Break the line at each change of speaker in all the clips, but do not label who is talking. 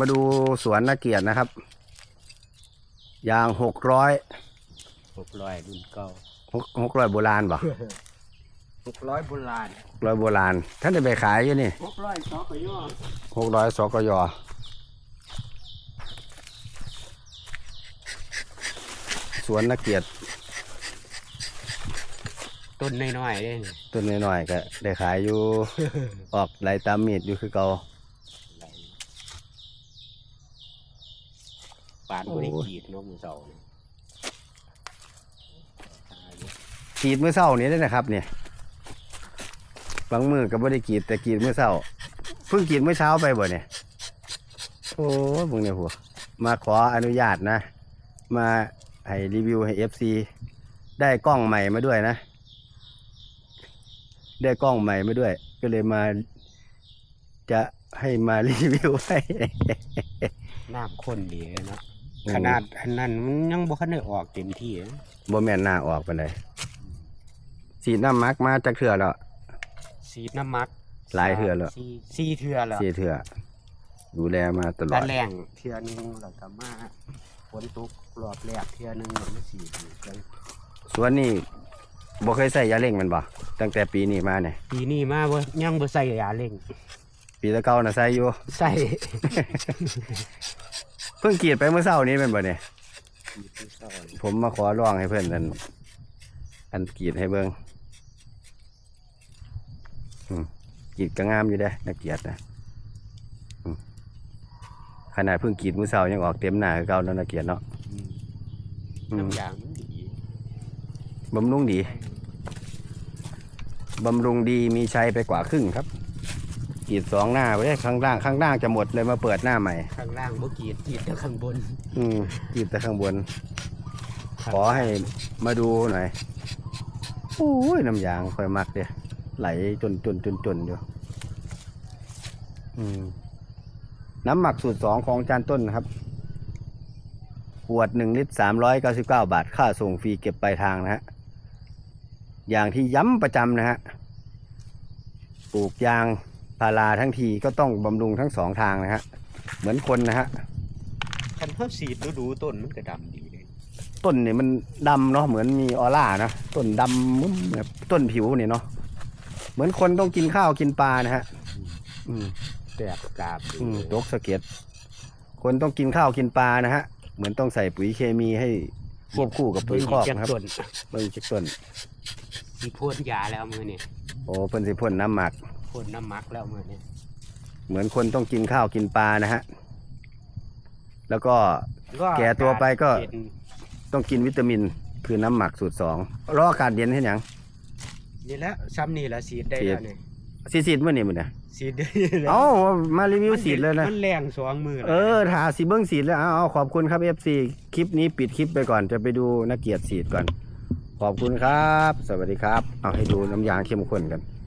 มาดูสวนนาเกียรตินะครับ ยางหกร้อย
หกร้อยรุ่นเก่า
หกหกร้อยโบราณบ่
หกร้อยโบราณ
ร้อยโบราณ ท่านได้ไปขายอยู่นี่
หกร้อยสองก็ย่อ
หกร้อยสกยสวนนาเกียรติ
ต้นน้อยๆเด้
ต้นน้อยๆก็ได้ขายอยู่ ออกไหลตามมีดอยู่คือเก่า
ปานบริกีดเน้องมือเสาเนี่ยตายอยู่
กรีดเมื่อเช้านี้ได้นะครับ เนี่ยบางมือก็บ่ได้กรีดแต่กรีดเมื่อเช้าเพิ่งกรีดเมื่อเช้าไปบ่เนี่ยโอ้ยมึงเนี่ยหัวมาขออนุญาตนะ มาให้รีวิวให้เอฟซีได้กล้องใหม่มาด้วยนะ ได้กล้องใหม่มาด้วย ก็เลยมา จะให้มารีวิวให้
น้ำข้นดีเลยเนาะ
อืม
ขนาดอันนั้นมันยังบ่คันได้ออกเต็มที่นะ
บ่แม่นหน้าออกไปเลยสีดน้ำมักมาจากเถื่อแล้ว
สีดน้ำมัก
หลายเทื่อแล้ว
สี่สี่เทื่อแล้ว
สีเถื่อดูแลมาตลอ
ตา
ด
แรงเทื่อหนึงแล้วก็มาฝนตกรอบแรกเทื่อหนึงแล้วมาสีดอีกเลย
สวนนี่บ่เคยใส่ยาเร่งแมันบ่ตั้งแต่ปีนี้มาเนี่ย
ปีนี้มาบ่ยังบ่ใส่ยาเร่ง
ปีตะเก่าน่ะใส่อยู่
ใส่
เพิ่งกรีดไปเมื่อเช้านี้เป็นบ่เนี่ย
สีดที่ซอย
ผมมาขอร้องให้เพื่อนอันอันกรีดให้เบิ่งอืมกรีดก็งามอยู่เด้นักเกียรตินะอืมขนาดเพิ่งกรีดมื้อเช้ายังออกเต็มหน้าคือเก่าแล้วนักเกียรติเนาะ
อืม
อืม
น้ำยางมันดี
บำรุงดีบำรุงดีมีชัยไปกว่าครึ่งครับ กรีดสองหน้าไปเลยข้างล่างข้างล่างจะหมดเลยมาเปิดหน้าใหม่
ข้างล่างบ่กรีดกรีดแต่ข้างบน
อืมกรีดแต่ข้างบน ขอให้มาดูหน่อยโอ้ยน้ำยางค่อยมักเดียไหลจนจนจนจนอยู่อืมน้ำหมักสูตรสองของจานต้นนะครับขวดหนึ่งลิตรสามร้อยเก้าสิบเก้าบาท ค่าส่งฟรีเก็บปลายทางนะฮะ อย่างที่ย้ำประจำนะฮะ ปลูกยาง พาราทั้งทีก็ต้องบำรุงทั้งสองทางนะฮะ เหมือนคนนะฮะ
คันเพิ่มสีดดูๆต้นมันก็ดำดีเลย
ต้นเนี่ยมันดำเนาะเหมือนมีออร่านะต้นดำมึ้มแบบต้นผิวเนี่ยเนาะเหมือนคนต้องกินข้าวกินปลานะฮะ อืม
แตกกาบดี
อืมตกสะเก็ดคนต้องกินข้าวกินปลานะฮะ เหมือนต้องใส่ปุ๋ยเคมีให้ควบคู่กับปุ๋ยคอก
จาก
นะครับ
ต้น
เบิ่งจักต้น
สีพ่นยาแล้วมือนี่
โอ้เพิ่นสิพ่นน้ำหมัก
พ่นน้ำมักแล้วมือนี่
เหมือนคนต้องกินข้าวกินปลานะฮะ แล้วก็แก่ตัวไปก็
เย็น
ต้องกินวิตามินคือน้ำหมักสูตรสองรออากาศเย็นให้หยัง
นี่แหละซ้ำนี่แหละสีดได้
สีด
แล้วนี่
ซีซีดมื่อนี่มันเนี่ย
สีดได้แล้ว
เอ้ามารีวิวสีดเลยนะ
มันแรงสองมือ
เออถาสีเบิ้งสีดแล้วเอาเอาขอบคุณครับ FC คลิปนี้ปิดคลิปไปก่อนจะไปดูนักเกียรติสีดก่อน ขอบคุณครับ สวัสดีครับ เอาให้ดูน้ำยางเข้มข้นกันตึก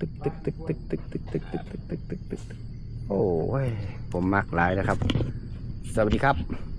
ตึกตึกตึกตึกตึกตึกตึกตึกตึกตึกตึกตึกโอ้ยผมมักหลายนะครับ สวัสดีครับ